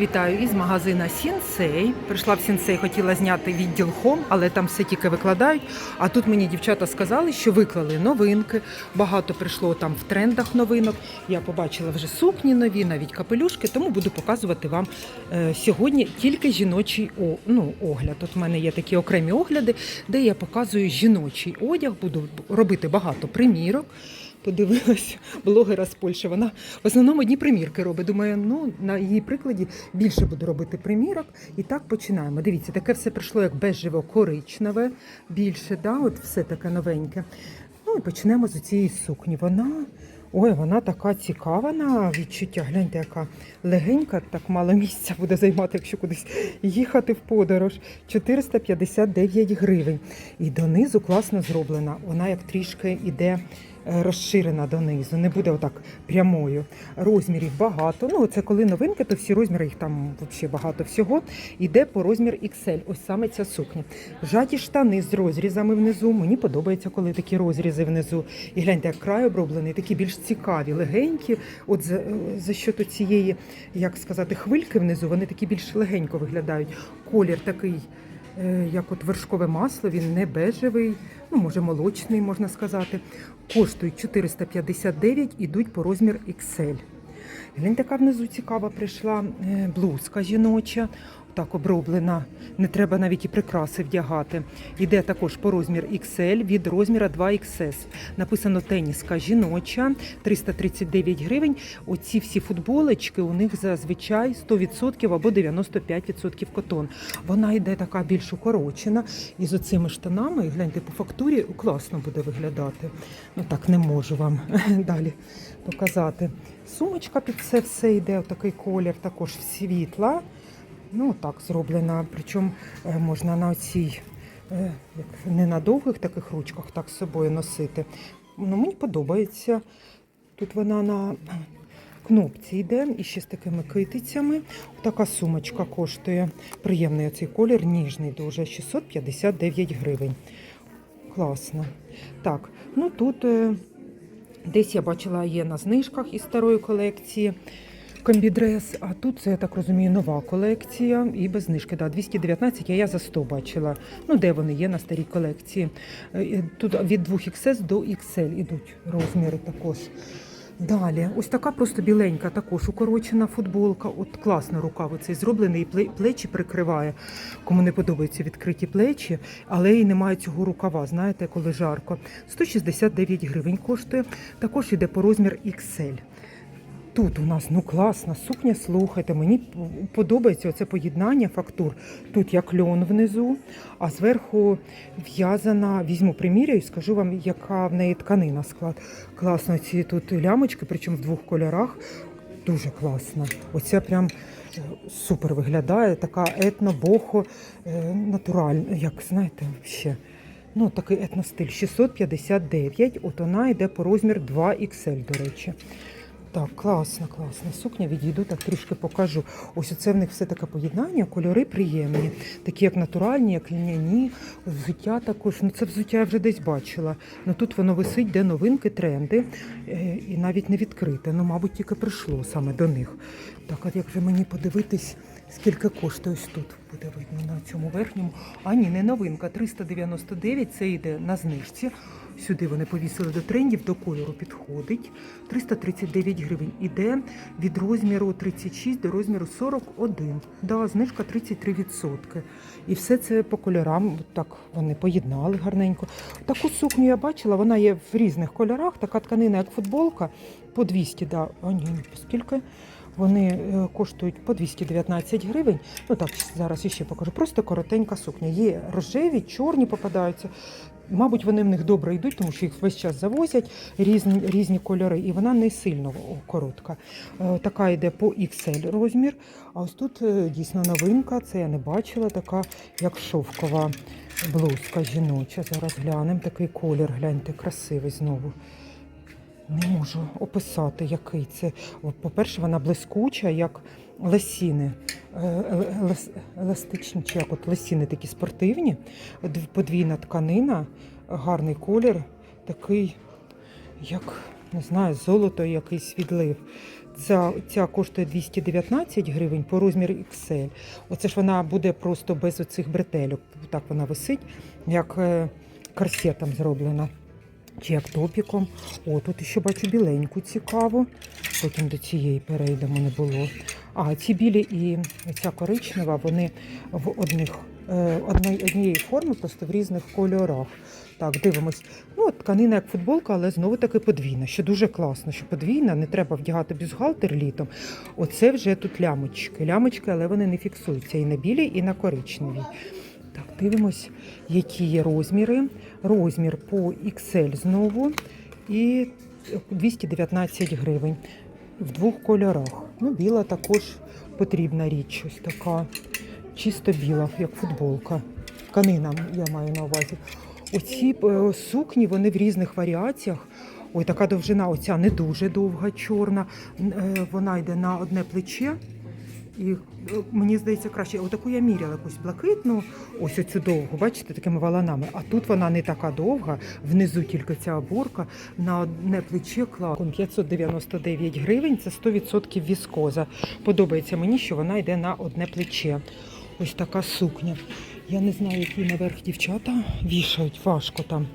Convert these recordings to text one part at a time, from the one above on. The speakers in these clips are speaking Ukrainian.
Вітаю із магазина Сінсей. Прийшла в Сінсей, хотіла зняти відділ Хом, але там все тільки викладають. А тут мені дівчата сказали, що виклали новинки. Багато прийшло там в трендах новинок. Я побачила вже сукні нові, навіть капелюшки, тому буду показувати вам е, сьогодні тільки жіночий ну, огляд. Тут в мене є такі окремі огляди, де я показую жіночий одяг, буду робити багато примірок. Подивилась блогера з Польщі. Вона в основному одні примірки робить. Думаю, ну на її прикладі більше буду робити примірок. І так починаємо. Дивіться, таке все прийшло як бежево коричневе, більше, да, от все таке новеньке. Ну і почнемо з цієї сукні. Вона. Ой, вона така цікава на відчуття. Гляньте, яка легенька, так мало місця буде займати, якщо кудись їхати в подорож. 459 гривень. І донизу класно зроблена. Вона як трішки іде е, розширена донизу, не буде отак прямою. Розмірів багато. Ну, це коли новинки, то всі розміри, їх там взагалі багато всього. Іде по розмір XL. Ось саме ця сукня. Жаті штани з розрізами внизу. Мені подобається, коли такі розрізи внизу. І гляньте, як край оброблений, такі більш цікаві, легенькі. От за, за що то цієї, як сказати, хвильки внизу, вони такі більш легенько виглядають. Колір такий. Е, Як от вершкове масло, він не бежевий, ну може молочний, можна сказати. Коштують 459, ідуть по розмір XL. Глянь, така внизу цікава прийшла е, блузка жіноча, так оброблена. Не треба навіть і прикраси вдягати. Іде також по розмір XL від розміра 2XS. Написано теніска жіноча 339 гривень. Оці всі футболочки у них зазвичай 100% або 95% котон. Вона йде така більш укорочена. І з оцими штанами, гляньте, по фактурі класно буде виглядати. Ну так не можу вам далі показати. Сумочка під це все йде, такий колір також світла. Ну, так зроблена. Причому е, можна на цій е, не на довгих таких ручках так з собою носити. Ну, мені подобається. Тут вона на кнопці йде і ще з такими китицями. Така сумочка коштує. Приємний цей колір, ніжний дуже. 659 гривень. Класно. Так, ну тут е, десь я бачила є на знижках із старої колекції. Комбідрес, а тут це, я так розумію, нова колекція і без знижки. Да, 219, а я за 100 бачила. Ну, де вони є на старій колекції. Е, Тут від 2XS до XL ідуть розміри також. Далі, ось така просто біленька, також укорочена футболка. От класно рукав оцей зроблений, і плечі прикриває. Кому не подобаються відкриті плечі, але і немає цього рукава, знаєте, коли жарко. 169 гривень коштує. Також іде по розмір XL. Тут у нас ну класна сукня, слухайте, мені подобається оце поєднання фактур. Тут як льон внизу, а зверху в'язана, візьму приміряю і скажу вам, яка в неї тканина склад. Класно ці тут лямочки, причому в двох кольорах. Дуже класно. Оця прям е, супер виглядає, така етно-бохо, е, натуральна, як знаєте, ще. Ну, такий етностиль 659. От вона йде по розмір 2XL, до речі. Так, класна, класна сукня. Відійду, так трішки покажу. Ось це в них все таке поєднання, кольори приємні, такі як натуральні, як льняні. Взуття також. Ну це взуття я вже десь бачила. Ну тут воно висить, де новинки, тренди, е, і навіть не відкрите. Ну, мабуть, тільки прийшло саме до них. Так, от як же мені подивитись, скільки коштує ось тут? Буде видно на цьому верхньому. А ні, не новинка. 399, це йде на знижці. Сюди вони повісили до трендів, до кольору підходить. 339 гривень. Іде від розміру 36 до розміру 41. Да, знижка 33%. І все це по кольорам. Так вони поєднали гарненько. Таку сукню я бачила, вона є в різних кольорах. Така тканина, як футболка, по 200, да. А ні, скільки? Вони е, коштують по 219 гривень. Ну так, зараз іще покажу. Просто коротенька сукня. Є рожеві, чорні попадаються. Мабуть, вони в них добре йдуть, тому що їх весь час завозять різні, різні кольори, і вона не сильно коротка. Е, Така йде по XL розмір. А ось тут е, дійсно новинка, це я не бачила, така як шовкова блузка жіноча. Зараз глянемо. Такий колір, гляньте, красивий знову. Не можу описати, який це. По-перше, вона блискуча, як лосіни. Е, е, елас- Еластичні, чи як от лосіни такі спортивні. Подвійна тканина, гарний колір, такий, як не знаю, золото, якийсь відлив. Ця, ця коштує 219 гривень по розміру XL. Оце ж вона буде просто без оцих бретельок. Так вона висить, як е, корсетом зроблена. Як топіком. О, тут ще бачу біленьку цікаву. Потім до цієї перейдемо не було. А ці білі і ця коричнева, вони в одних е, однієї форми, просто в різних кольорах. Так, дивимось. Ну, тканина як футболка, але знову таки подвійна, що дуже класно, що подвійна, не треба вдягати бюстгальтер літом. Оце вже тут лямочки. Лямочки, але вони не фіксуються і на білій, і на коричневій. Так, дивимось, які є розміри. Розмір по XL знову і 219 гривень в двох кольорах. Ну, біла також потрібна річ, ось така. Чисто біла, як футболка. Тканина, я маю на увазі. Оці е, сукні, вони в різних варіаціях. Ой, така довжина, оця не дуже довга, чорна. Е, Вона йде на одне плече. І е, мені здається краще. Отаку я міряла якусь блакитну, ось оцю довгу, бачите, такими валанами. А тут вона не така довга, внизу тільки ця оборка, на одне плече клаком 599 гривень, це 100% віскоза. Подобається мені, що вона йде на одне плече. Ось така сукня. Я не знаю, які наверх дівчата вішають, важко там.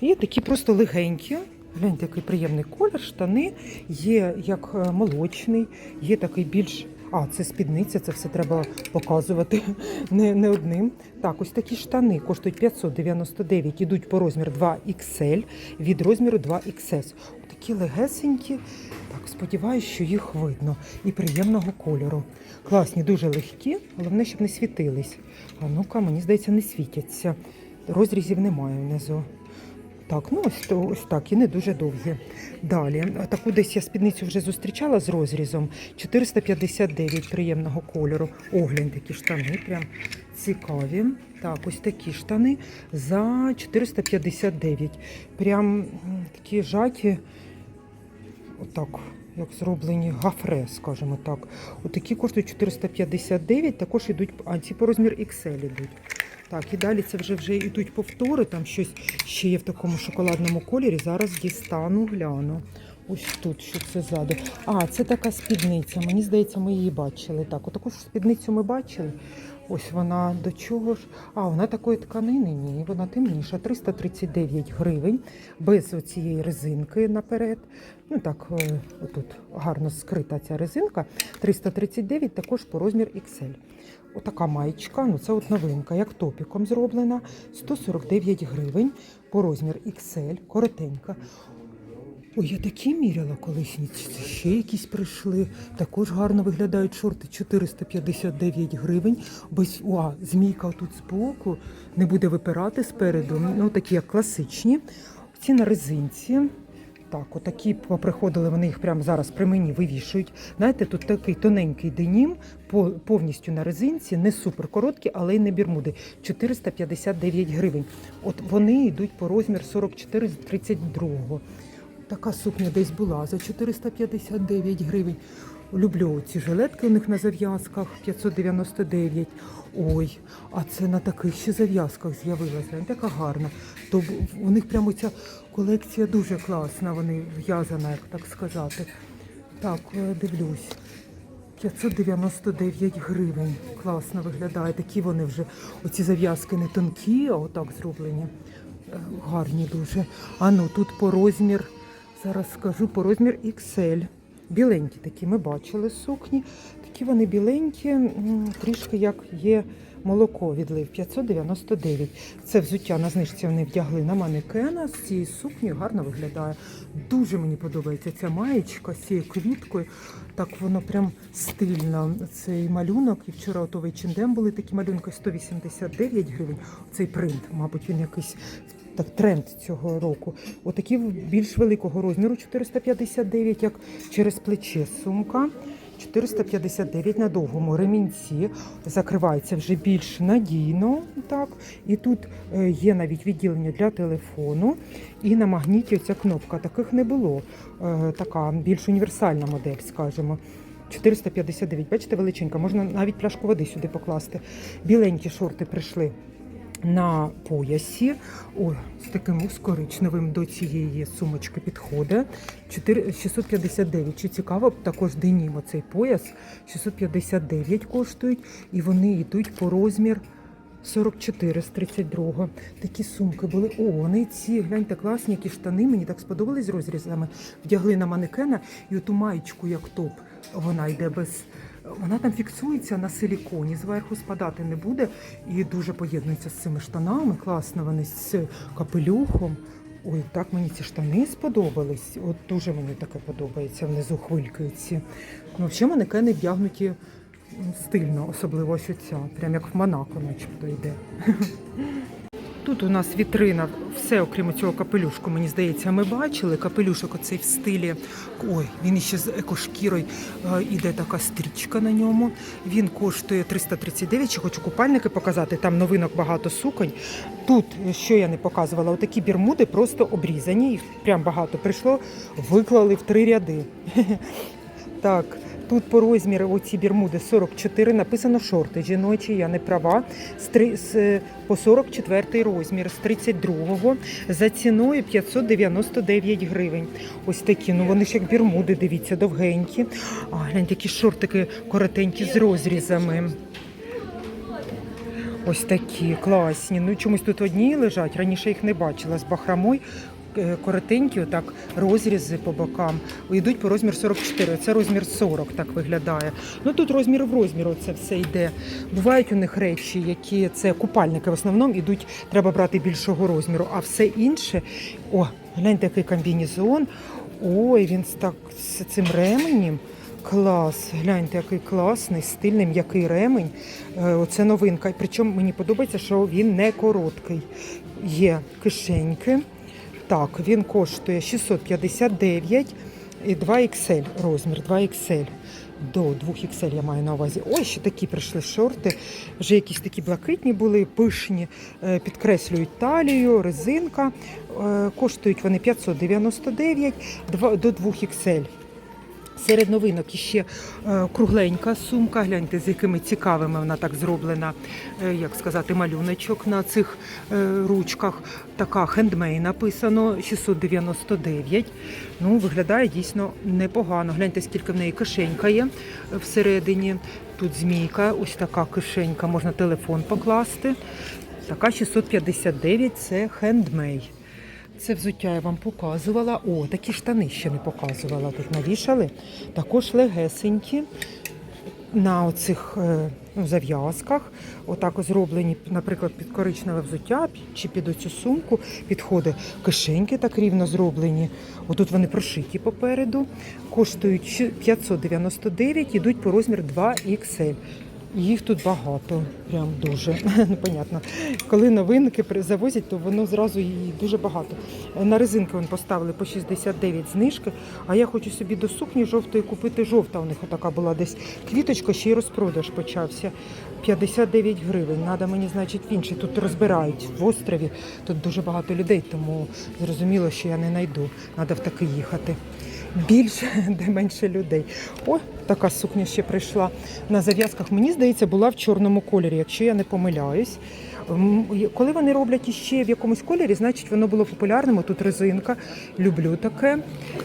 І такі просто легенькі. Гляньте, який приємний колір, штани. Є як е, молочний, є такий більш. А, це спідниця, це все треба показувати не, не одним. Так, ось такі штани коштують 599, ідуть по розміру 2XL від розміру 2XS. Такі легесенькі. Так, сподіваюся, що їх видно. І приємного кольору. Класні, дуже легкі, головне, щоб не світились. А ну-ка, мені здається, не світяться. Розрізів немає внизу. Так, ну ось, то- ось так, і не дуже довгі. Далі, таку десь я спідницю вже зустрічала з розрізом. 459 приємного кольору. Оглянь такі штани, прям цікаві. Так, ось такі штани за 459. Прям такі жаті, отак, як зроблені гафре, скажімо так. Отакі коштують 459, також ідуть, а ці по розмір XL ідуть. Так, і далі це вже вже йдуть повтори, там щось ще є в такому шоколадному кольорі. Зараз дістану, гляну. Ось тут, що це ззаду. А, це така спідниця. Мені здається, ми її бачили. Так, отаку ж спідницю ми бачили. Ось вона до чого ж? А, вона такої тканини, ні, вона темніша. 339 гривень без оцієї резинки наперед. Ну так, е, отут гарно скрита ця резинка. 339 також по розмір XL. Отака маєчка, ну це от новинка, як топіком зроблена. 149 гривень по розмір XL, коротенька. Ой, я такі міряла колись, ще якісь прийшли. Також гарно виглядають шорти 459 гривень. Без о, змійка тут збоку, не буде випирати спереду. Ну, такі як класичні. Ці на резинці. Так, отакі поприходили, вони їх прямо зараз при мені вивішують. Знаєте, тут такий тоненький денім, по- повністю на резинці, не супер короткі, але й не бірмуди. 459 гривень. От вони йдуть по розмір 44 з 32. Така сукня десь була за 459 гривень. Люблю ці жилетки у них на зав'язках 599. Ой, а це на таких ще зав'язках з'явилася. Така гарна. То у них прямо ця колекція дуже класна, вони в'язана, як так сказати. Так, е, дивлюсь. 599 гривень. Класно виглядає. Такі вони вже, оці зав'язки не тонкі, а отак зроблені. Е, Гарні дуже. А ну тут по розмір, зараз скажу, по розмір XL. Біленькі такі ми бачили сукні. Такі вони біленькі, трішки як є молоко відлив 599. Це взуття на знижці вони вдягли на манекена. З цією сукнею гарно виглядає. Дуже мені подобається ця маєчка з цією квіткою. Так воно прям стильно. Цей малюнок. І вчора ото в H&M були такі малюнки 189 гривень. Цей принт, мабуть, він якийсь. Так, тренд цього року. Отакі більш великого розміру 459, як через плече сумка. 459 на довгому ремінці. Закривається вже більш надійно. Так. І тут е, є навіть відділення для телефону. І на магніті ця кнопка. Таких не було. Е, Така більш універсальна модель, скажімо. 459, бачите, величенька, можна навіть пляшку води сюди покласти. Біленькі шорти прийшли. На поясі. Ой, з таким ускоричневим до цієї сумочки підходить. 4 659. Чи цікаво, також денім оцей пояс 659 коштують, і вони йдуть по розмір 44 з 32. Такі сумки були. О, вони ці, гляньте, класні, які штани. Мені так сподобались з розрізами. Вдягли на манекена і оту маєчку, як топ, вона йде без. Вона там фіксується на силіконі, зверху спадати не буде і дуже поєднується з цими штанами. Класно вони з капелюхом. Ой, так мені ці штани сподобались. От дуже мені таке подобається. Внизу хвилькою ці. Ну, взагалі манекени вдягнуті стильно, особливо ось оця, прям як в Монако, начебто йде. Тут у нас вітрина, все окрім цього капелюшку, мені здається, ми бачили. Капелюшок оцей в стилі. Ой, він іще з екошкірою. Е, Іде така стрічка на ньому. Він коштує 339. Ще хочу купальники показати. Там новинок багато суконь. Тут, е, що я не показувала, отакі бірмуди просто обрізані. Їх прям багато прийшло, виклали в три ряди. Так, тут по розміру оці бірмуди 44, написано шорти жіночі, я не права. З, з, е, по 44 розмір, з 32-го, за ціною 599 гривень. Ось такі, ну вони ж як бірмуди, дивіться, довгенькі. А, гляньте, які шортики коротенькі з розрізами. Ось такі класні. Ну чомусь тут одні лежать. Раніше їх не бачила з бахрамой. Е, Коротенькі, отак розрізи по бокам. Йдуть по розмір 44. Це розмір 40 так виглядає. Ну тут розмір в розмір це все йде. Бувають у них речі, які це купальники в основному йдуть, треба брати більшого розміру, а все інше. О, гляньте, який комбінезон. Ой, він так з цим ременем. Клас, гляньте, який класний, стильний, м'який ремень. Е, Оце новинка. Причому мені подобається, що він не короткий. Є кишеньки. Так, він коштує 659 і 2XL розмір, 2XL. До 2XL я маю на увазі. Ой, ще такі прийшли шорти. Вже якісь такі блакитні були, пишні, е, підкреслюють талію, резинка. Е, Коштують вони 599 до 2XL. Серед новинок іще е, кругленька сумка. Гляньте, з якими цікавими вона так зроблена, е, як сказати, малюночок на цих е, ручках. Така хендмей написано 699. Ну, виглядає дійсно непогано. Гляньте, скільки в неї кишенька є всередині. Тут змійка, ось така кишенька, можна телефон покласти. Така 659 це хендмей. Це взуття я вам показувала. О, такі штани ще не показувала. Тут навішали. Також легесенькі на оцих е, ну, зав'язках. Отак зроблені, наприклад, під коричневе взуття чи під оцю сумку підходить. Кишеньки так рівно зроблені. Отут вони прошиті попереду. Коштують 599, ідуть по розмір 2XL. Їх тут багато, прям дуже непонятно. Коли новинки завозять, то воно зразу її дуже багато. На резинки вони поставили по 69 знижки, а я хочу собі до сукні жовтої купити. Жовта у них така була десь квіточка, ще й розпродаж почався. 59 гривень. Надо мені, значить, в інший. Тут розбирають в острові. Тут дуже багато людей, тому зрозуміло, що я не знайду. Треба в такий їхати. Більше, де менше людей. О, така сукня ще прийшла на зав'язках. Мені здається, була в чорному кольорі, якщо я не помиляюсь. Коли вони роблять іще в якомусь кольорі, значить воно було популярним. Тут резинка. Люблю таке.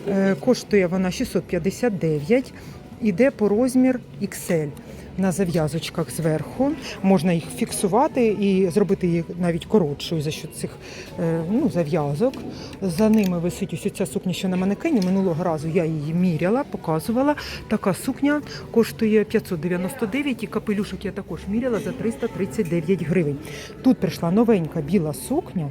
Е, Коштує вона 659. Іде по розмір XL. На зав'язочках зверху можна їх фіксувати і зробити їх навіть коротшою за що цих е, ну, зав'язок. За ними висить ось ця сукня, що на манекені. Минулого разу я її міряла, показувала. Така сукня коштує 599 і капелюшок я також міряла за 339 гривень. Тут прийшла новенька біла сукня.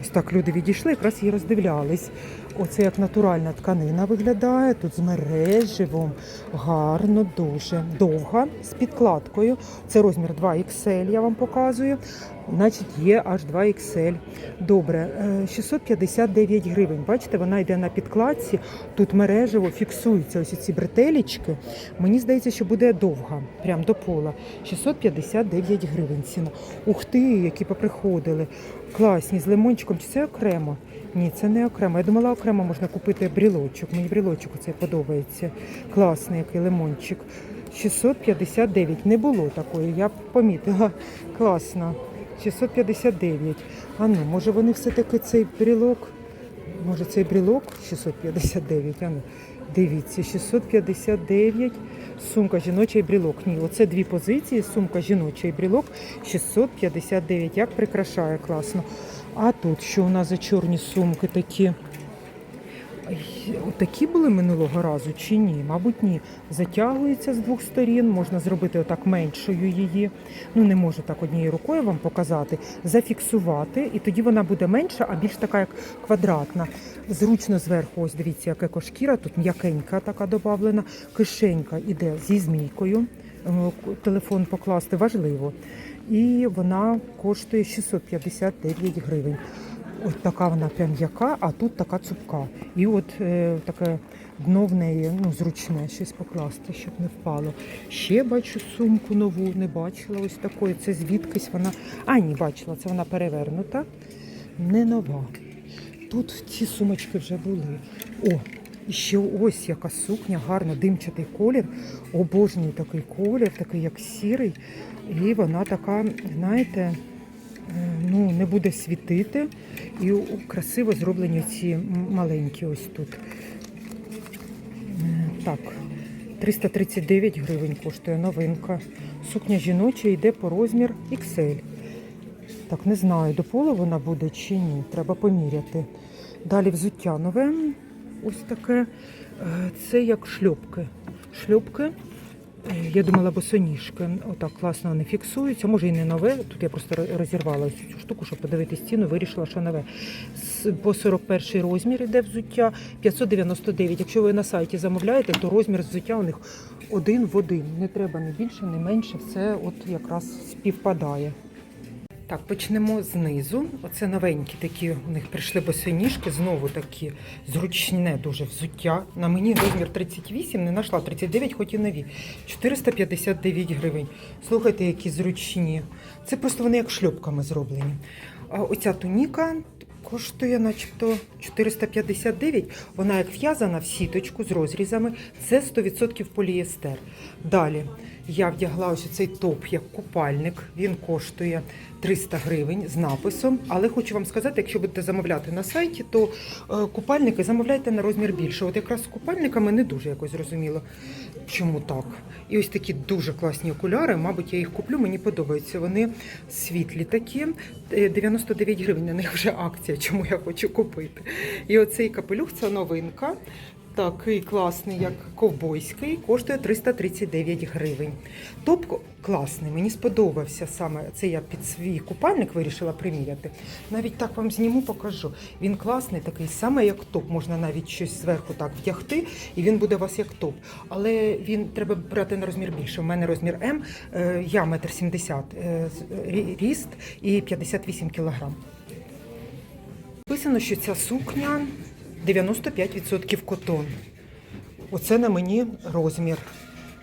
Ось так люди відійшли, якраз її роздивлялись. Оце як натуральна тканина виглядає. Тут з мереживом. Гарно, дуже довга, з підкладкою. Це розмір 2XL, я вам показую. Значить, є аж 2XL. Добре, е, 659 гривень. Бачите, вона йде на підкладці. Тут мережево фіксуються ось ці бретелічки. Мені здається, що буде довга, прям до пола. 659 гривень ціна. Ух ти, які поприходили. Класні, з лимончиком. Чи це окремо? Ні, це не окремо. Я думала, окремо можна купити брілочок. Мені брілочок оцей подобається. Класний який лимончик. 659. Не було такої, я помітила. Класно. 659. А ну, може вони все-таки цей брілок? Може цей брілок 659? А ну, дивіться, 659. Сумка жіночий брілок. Ні, оце дві позиції. Сумка жіночий брілок 659. Як прикрашає класно. А тут що у нас за чорні сумки такі? Такі були минулого разу чи ні? Мабуть, ні. Затягується з двох сторін, можна зробити отак меншою її. Ну, не можу так однією рукою вам показати. Зафіксувати, і тоді вона буде менша, а більш така як квадратна. Зручно зверху, ось дивіться, яка кошкіра, тут м'якенька така додавлена. Кишенька іде зі змійкою. Е, Телефон покласти важливо. І вона коштує 659 гривень. От така вона прям м'яка, а тут така цупка. І от е, таке дно в неї ну, зручне, щось покласти, щоб не впало. Ще бачу сумку нову, не бачила ось такої. Це звідкись вона. А, ні, бачила, це вона перевернута. Не нова. Тут ці сумочки вже були. О, і ще ось яка сукня, гарна, димчатий колір. Обожнюю такий колір, такий як сірий. І вона така, знаєте, ну, не буде світити. І красиво зроблені ці маленькі ось тут. Е, Так, 339 гривень коштує новинка. Сукня жіноча йде по розмір XL. Так, не знаю, до пола вона буде чи ні. Треба поміряти. Далі взуття нове. Ось таке. Е, Це як шльопки. Шльопки. Е, Я думала, босоніжки. Отак класно вони фіксуються. Може і не нове. Тут я просто розірвала цю штуку, щоб подивитись ціну, вирішила, що нове. По 41 розмір іде взуття 599. Якщо ви на сайті замовляєте, то розмір взуття у них один в один. Не треба не більше, не менше. Все от якраз співпадає. Так, почнемо знизу. Оце новенькі такі, у них прийшли босоніжки, знову такі зручне дуже взуття. На мені розмір 38, не знайшла 39, хоч і нові. 459 гривень. Слухайте, які зручні. Це просто вони як шльопками зроблені. А оця туніка коштує начебто 459. Вона як в'язана в сіточку з розрізами. Це 100% полієстер. Далі я вдягла ось цей топ як купальник. Він коштує 300 гривень з написом. Але хочу вам сказати, якщо будете замовляти на сайті, то е, купальники замовляйте на розмір більше. От якраз з купальниками не дуже якось зрозуміло, чому так. І ось такі дуже класні окуляри. Мабуть, я їх куплю. Мені подобаються. Вони світлі такі. Е, 99 гривень. На них вже акція, чому я хочу купити. І оцей капелюх це новинка. Такий класний, як ковбойський, коштує 339 гривень. Топ класний, мені сподобався саме. Це я під свій купальник вирішила приміряти. Навіть так вам зніму, покажу. Він класний, такий саме як топ. Можна навіть щось зверху так вдягти, і він буде у вас як топ. Але він треба брати на розмір більше. У мене розмір М, е, я метр сімдесят е, з- ріст і 58 кілограм. Написано, що ця сукня 95% котон. Оце на мені розмір.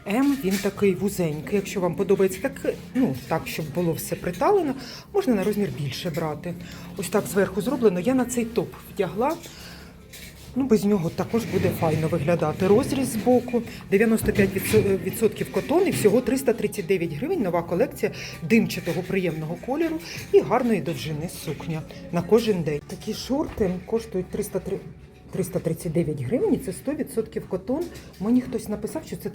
М, він такий вузенький. Якщо вам подобається так, ну так, щоб було все приталено, можна на розмір більше брати. Ось так зверху зроблено. Я на цей топ вдягла. Ну, без нього також буде файно виглядати. Розріз з боку 95% котон і всього 339 гривень. Нова колекція димчатого приємного кольору і гарної довжини сукня на кожен день. Такі шорти коштують 303 339 гривень, це 100% котон. Мені хтось написав, що це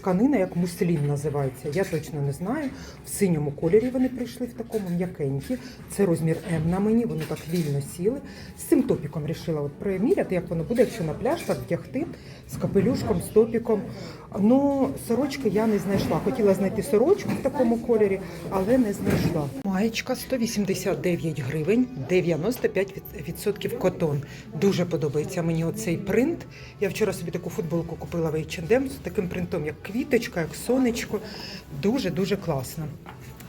тканина, як муслін називається. Я точно не знаю. В синьому кольорі вони прийшли в такому м'якенькі. Це розмір М на мені, вони так вільно сіли. З цим топіком вирішила приміряти, як воно буде, якщо на пляж так вдягти з капелюшком, з топіком. Ну, сорочки я не знайшла. Хотіла знайти сорочку в такому кольорі, але не знайшла. Маєчка 189 гривень, 95% котон. Дуже подобається мені оцей принт. Я вчора собі таку футболку купила в H&M з таким принтом, як квіточка, як сонечко. Дуже-дуже класно.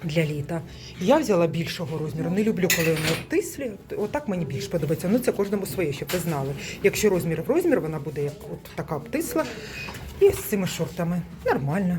Для літа. Я взяла більшого розміру. Не люблю, коли вони обтислі. Отак мені більш подобається. Ну це кожному своє, щоб ви знали. Якщо розмір в розмір, вона буде як от така обтисла. І з цими шортами. Нормально.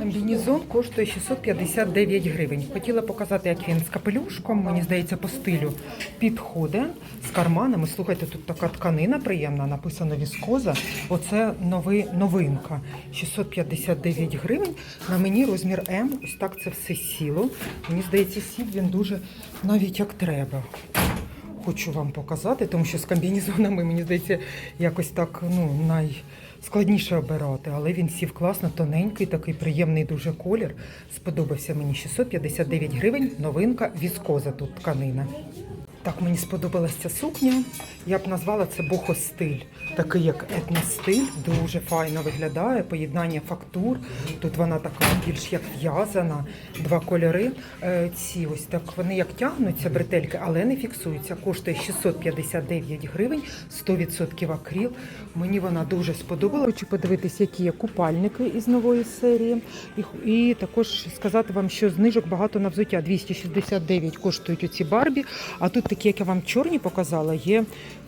Комбінезон коштує 659 гривень. Хотіла показати, як він з капелюшком, мені здається, по стилю підходить з карманами. Слухайте, тут така тканина приємна, написано віскоза. Оце новий, новинка. 659 гривень. На мені розмір М. Ось так це все сіло. Мені здається, сів він дуже навіть як треба. Хочу вам показати, тому що з комбінезонами, мені здається, якось так ну, найскладніше обирати. Але він сів класно, тоненький, такий приємний дуже колір. Сподобався мені 659 гривень. Новинка віскоза тут тканина. Так, мені сподобалася сукня. Я б назвала це бохостиль. Такий як етностиль, дуже файно виглядає. Поєднання фактур. Тут вона така більш як в'язана. Два кольори. Е, Ці ось так вони як тягнуться, бретельки, але не фіксуються. Коштує 659 гривень, 100% акріл. Мені вона дуже сподобалася. Хочу подивитися, які є купальники із нової серії. І також сказати вам, що знижок багато на взуття. 269 коштують оці Барбі. А тут такі, як я вам чорні показала, є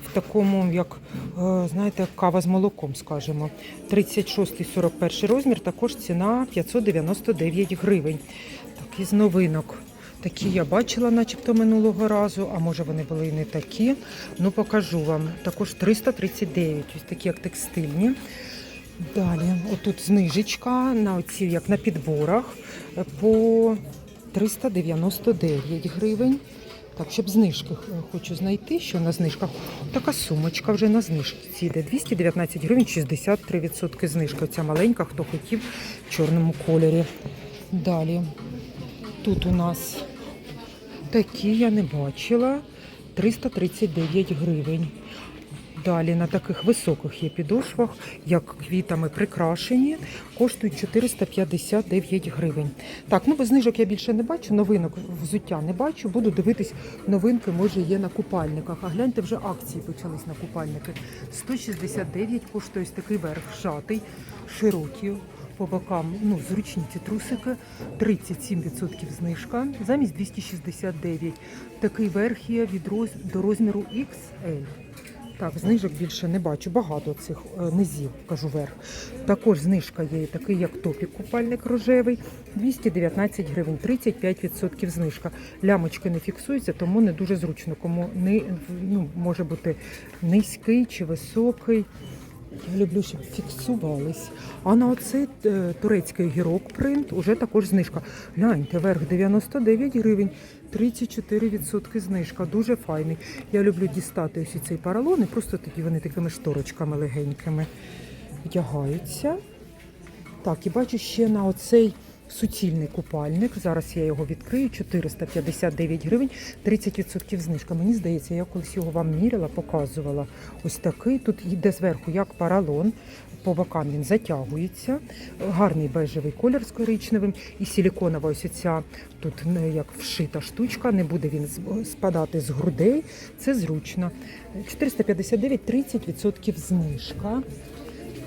в такому, як е, знаєте, кава з молоком, скажімо. 36-41 розмір, також ціна 599 гривень. Так, із новинок. Такі я бачила, начебто минулого разу, а може вони були і не такі. Ну, покажу вам. Також 339, ось такі як текстильні. Далі, отут знижечка на оці, як на підборах, е, по 399 гривень. Так, щоб знижки е, хочу знайти, що на знижках. Така сумочка вже на знижці йде. 219 гривень, 63% знижка. Ця маленька, хто хотів в чорному кольорі. Далі. Тут у нас такі я не бачила. 339 гривень. Далі на таких високих є підошвах, як квітами прикрашені, коштують 459 гривень. Так, ну без знижок я більше не бачу, новинок взуття не бачу. Буду дивитись, новинки може є на купальниках. А гляньте, вже акції почались на купальники. 169 коштує такий верх шатий, широкий. По бокам ну, зручні ці трусики, 37% знижка, замість 269. Такий верх є від роз... до розміру XL. Так, знижок більше не бачу. Багато цих е, низів, кажу верх. Також знижка є такий, як топік купальник рожевий, 219 гривень, 35% знижка. Лямочки не фіксуються, тому не дуже зручно. Кому не ну, може бути низький чи високий. Я люблю, щоб фіксувались. А на оцей е, турецький гірок принт уже також знижка. Гляньте, верх 99 гривень, 34% знижка. Дуже файний. Я люблю дістати ось цей поролон і просто такі вони такими шторочками легенькими вдягаються. Так, і бачу ще на оцей суцільний купальник. Зараз я його відкрию. 459 гривень, 30% знижка. Мені здається, я колись його вам міряла, показувала. Ось такий. Тут йде зверху як паралон. По бокам він затягується. Гарний бежевий колір з коричневим. І силіконова ось ця тут як вшита штучка. Не буде він спадати з грудей. Це зручно. 459, 30% знижка.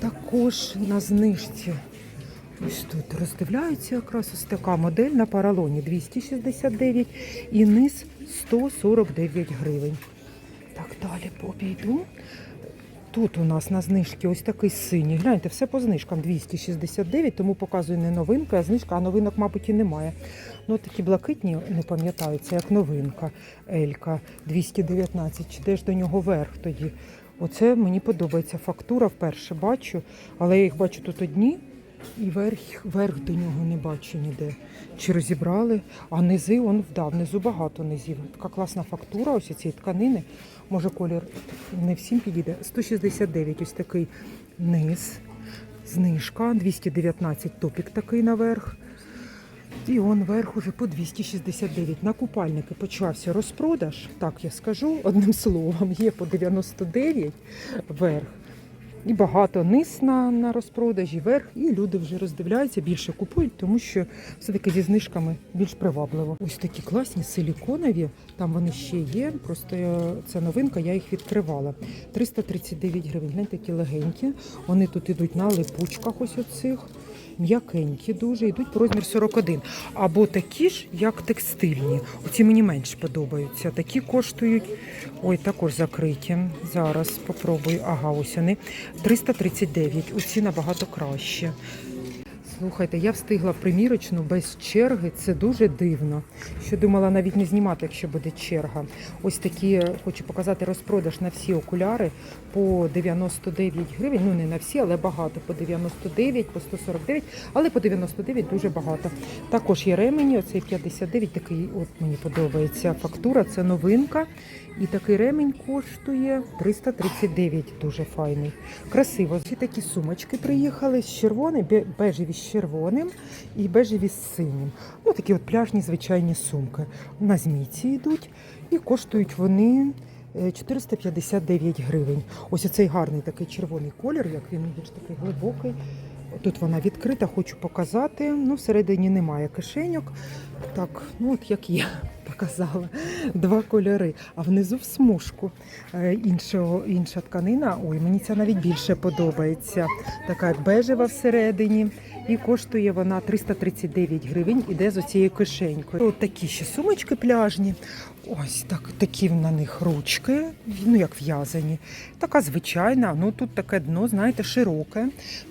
Також на знижці ось тут роздивляються якраз ось така модель на паралоні 269 і низ 149 гривень. Так, далі обійду. Тут у нас на знижці ось такий синій. Гляньте, все по знижкам 269, тому показую не новинка, а знижка, а новинок, мабуть, і немає. Ну, такі блакитні, не пам'ятаю, це як новинка. Елька 219. Чи де ж до нього верх тоді? Оце мені подобається. Фактура вперше бачу, але я їх бачу тут одні. І верх, верх до нього не бачу ніде. Чи розібрали, а низи он вдав. Внизу багато низів. Така класна фактура, ось цієї тканини. Може, колір не всім підійде. 169 ось такий низ. Знижка, 219 топік такий наверх. І он верх уже по 269. На купальники почався розпродаж. Так я скажу одним словом, є по 99 верх. І багато низ на, на розпродажі, верх, і люди вже роздивляються, більше купують, тому що все-таки зі знижками більш привабливо. Ось такі класні силіконові, там вони ще є. Просто це новинка, я їх відкривала. 339 гривень. Гляньте, такі легенькі. Вони тут ідуть на липучках, ось оцих. М'якенькі дуже, йдуть по розмір 41. Або такі ж, як текстильні. Оці мені менш подобаються. Такі коштують, ой, також закриті. Зараз попробую. Ага, ось вони. 339. Оці набагато краще. Слухайте, я встигла примірочну без черги. Це дуже дивно. Що думала навіть не знімати, якщо буде черга. Ось такі хочу показати розпродаж на всі окуляри по 99 гривень. Ну не на всі, але багато. По 99, по 149, але по 99 дуже багато. Також є ремені. Оцей 59, такий от мені подобається фактура. Це новинка. І такий ремінь коштує 339, дуже файний. Красиво. Ці такі сумочки приїхали з червоним, бе- бежеві з червоним і бежеві з синім. Ну, такі от пляжні звичайні сумки. На змійці йдуть і коштують вони 459 гривень. Ось цей гарний такий червоний колір, як він більш такий глибокий. Тут вона відкрита, хочу показати. Ну, всередині немає кишеньок. Так, ну от як я показала, два кольори. А внизу в смужку е, іншого, інша тканина. Ой, мені ця навіть більше подобається. Така бежева всередині. І коштує вона 339 гривень, іде з оцією кишенькою. От такі ще сумочки пляжні. Ось так, такі на них ручки, ну як в'язані. Така звичайна, ну тут таке дно, знаєте, широке,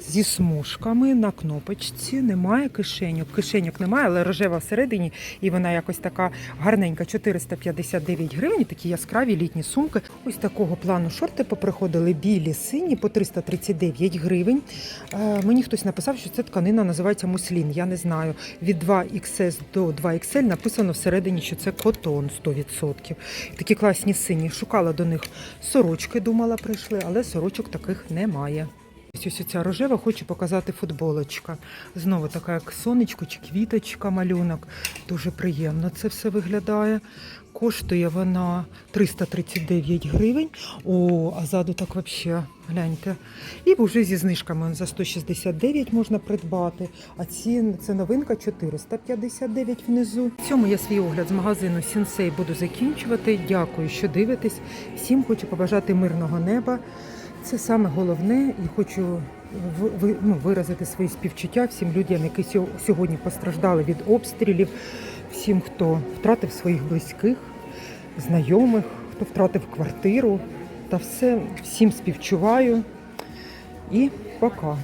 зі смужками на кнопочці. Немає кишеньок. Кишеньок немає, але рожева всередині, і вона якось така гарненька, 459 гривень. Такі яскраві літні сумки. Ось такого плану шорти поприходили білі, сині по 339 гривень. Е, мені хтось написав, що це тканина називається муслін. Я не знаю. Від 2XS до 2XL написано всередині, що це котон 100%. Такі класні сині. Шукала до них сорочки, думала, прийшли, але сорочок таких немає. Ось ось ця рожева, хочу показати футболочка. Знову така, як сонечко чи квіточка, малюнок. Дуже приємно це все виглядає. Коштує вона 339 гривень. О, а ззаду так взагалі, гляньте. І вже зі знижками за 169 можна придбати. А ці це новинка 459 внизу. В цьому я свій огляд з магазину Сінсей буду закінчувати. Дякую, що дивитесь. Всім хочу побажати мирного неба. Це саме головне, і хочу ну, виразити свої співчуття всім людям, які сьо- сьогодні постраждали від обстрілів, всім, хто втратив своїх близьких, знайомих, хто втратив квартиру. Та все всім співчуваю. І пока.